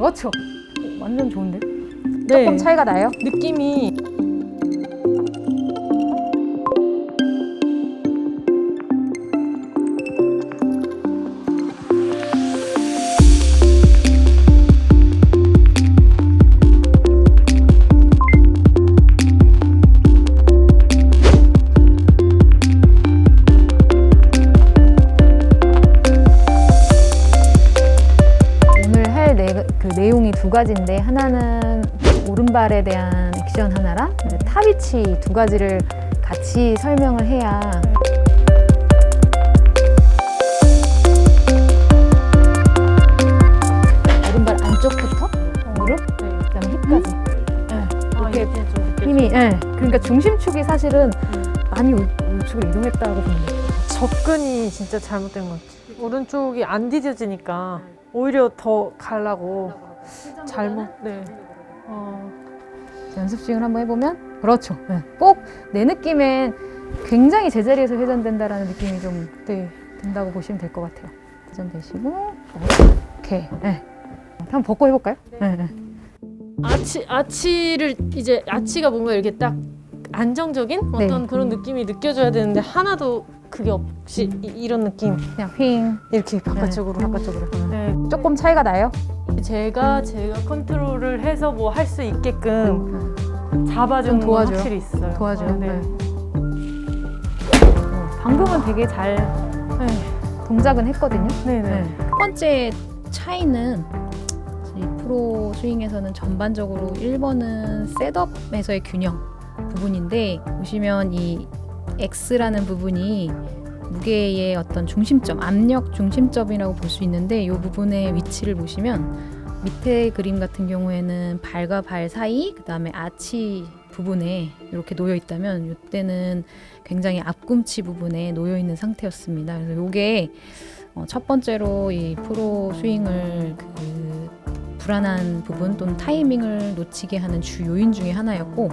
그렇죠. 오, 완전 좋은데? 네. 조금 차이가 나요? 느낌이 그 내용이 두 가지인데 하나는 오른발에 대한 액션 하나랑 탑위치 두 가지를 같이 설명을 해야 오른발 안쪽부터 무릎 네. 그다음에 힙까지 아, 이렇게 이게 좀 느껴져요. 힘이 예. 그러니까 중심축이 사실은 음. 많이 우- 우측으로 이동했다고 돼요. 접근이 진짜 잘못된 것 같아요. 오른쪽이 안 디뎌지니까 오히려 더 가려고 잘못. 네. 어, 연습 스윙을 한번 해보면 그렇죠. 꼭내 느낌엔 굉장히 제자리에서 회전된다라는 느낌이 좀 네. 든다고 보시면 될 것 같아요. 회전되시고 오케이. 네. 한번 벗고 해볼까요? 네. 네. 아치 아치를 이제 아치가 뭔가 이렇게 딱 안정적인 어떤 네. 그런 느낌이 느껴져야 되는데 하나도 그게 없이 이, 런 느낌 그냥 핑 이렇게 바깥쪽으로 바깥쪽으로. 네. 조금 차이가 나요? 제가 제가 컨트롤을 해서 뭐 할 수 있게끔 잡아주는 건 도와줘요. 확실히 있어요. 도와줘요. 어, 네. 네. 어, 방금은 되게 잘 네. 동작은 했거든요. 네. 네. 네. 첫 번째 차이는 이 프로 스윙에서는 전반적으로 1번은 셋업에서의 균형 부분인데 보시면 이 X라는 부분이 무게의 어떤 중심점, 압력 중심점이라고 볼 수 있는데 이 부분의 위치를 보시면 밑에 그림 같은 경우에는 발과 발 사이, 그 다음에 아치 부분에 이렇게 놓여 있다면 이때는 굉장히 앞꿈치 부분에 놓여 있는 상태였습니다. 그래서 이게 어, 첫 번째로 이 프로 스윙을 그 불안한 부분 또는 타이밍을 놓치게 하는 주 요인 중에 하나였고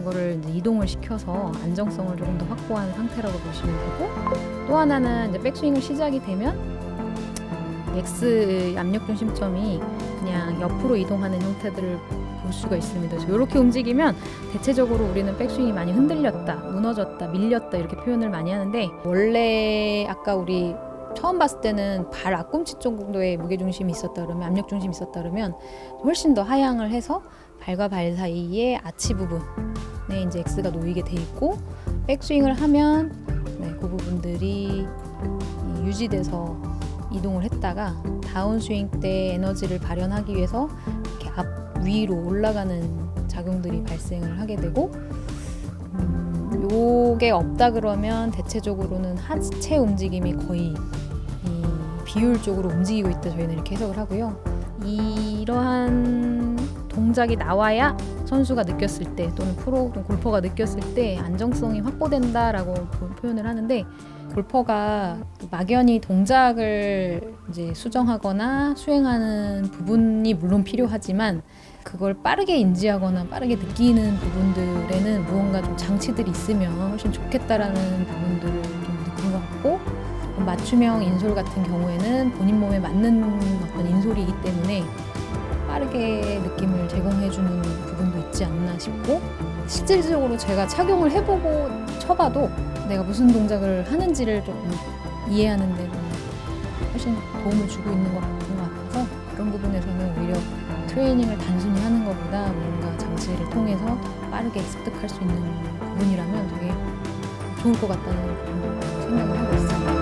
그거를 이동을 시켜서 안정성을 조금 더 확보한 상태라고 보시면 되고 또 하나는 이제 백스윙을 시작이 되면 X 압력 중심점이 그냥 옆으로 이동하는 형태들을 볼 수가 있습니다. 이렇게 움직이면 대체적으로 우리는 백스윙이 많이 흔들렸다, 무너졌다, 밀렸다 이렇게 표현을 많이 하는데 원래 아까 우리 처음 봤을 때는 발 앞꿈치 정도의 무게 중심이 있었다 그러면 압력 중심이 있었다 그러면 훨씬 더 하향을 해서 발과 발 사이에 아치 부분 에 이제 X가 놓이게 돼 있고 백스윙을 하면 네, 그 부분들이 이 유지돼서 이동을 했다가 다운스윙 때 에너지를 발현하기 위해서 이렇게 앞 위로 올라가는 작용들이 발생을 하게 되고 음, 요게 없다 그러면 대체적으로는 하체 움직임이 거의 이 비율적으로 움직이고 있다 저희는 이렇게 해석을 하고요. 이러한 동작이 나와야 선수가 느꼈을 때 또는 프로 또는 골퍼가 느꼈을 때 안정성이 확보된다라고 보- 표현을 하는데 골퍼가 막연히 동작을 이제 수정하거나 수행하는 부분이 물론 필요하지만 그걸 빠르게 인지하거나 빠르게 느끼는 부분들에는 무언가 좀 장치들이 있으면 훨씬 좋겠다라는 부분들을 좀 느낀 것 같고 맞춤형 인솔 같은 경우에는 본인 몸에 맞는 어떤 인솔이기 때문에 빠르게 느낌을 제공해주는 부분도 있지 않나 싶고 실질적으로 제가 착용을 해보고 쳐봐도 내가 무슨 동작을 하는지를 조금 이해하는 데좀 훨씬 도움을 주고 있는 것 같아서 그런 부분에서는 오히려 트레이닝을 단순히 하는 것보다 뭔가 장치를 통해서 빠르게 습득할 수 있는 부분이라면 되게 좋을 것 같다는 생각을 하고 있습니다.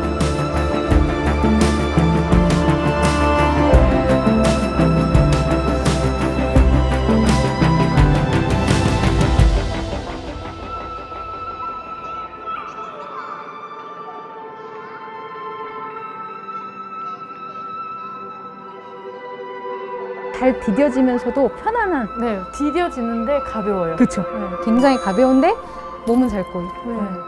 잘 디뎌지면서도 편안한 네. 디뎌지는데 가벼워요. 그쵸 네. 굉장히 가벼운데 몸은 잘 꼬이고 네.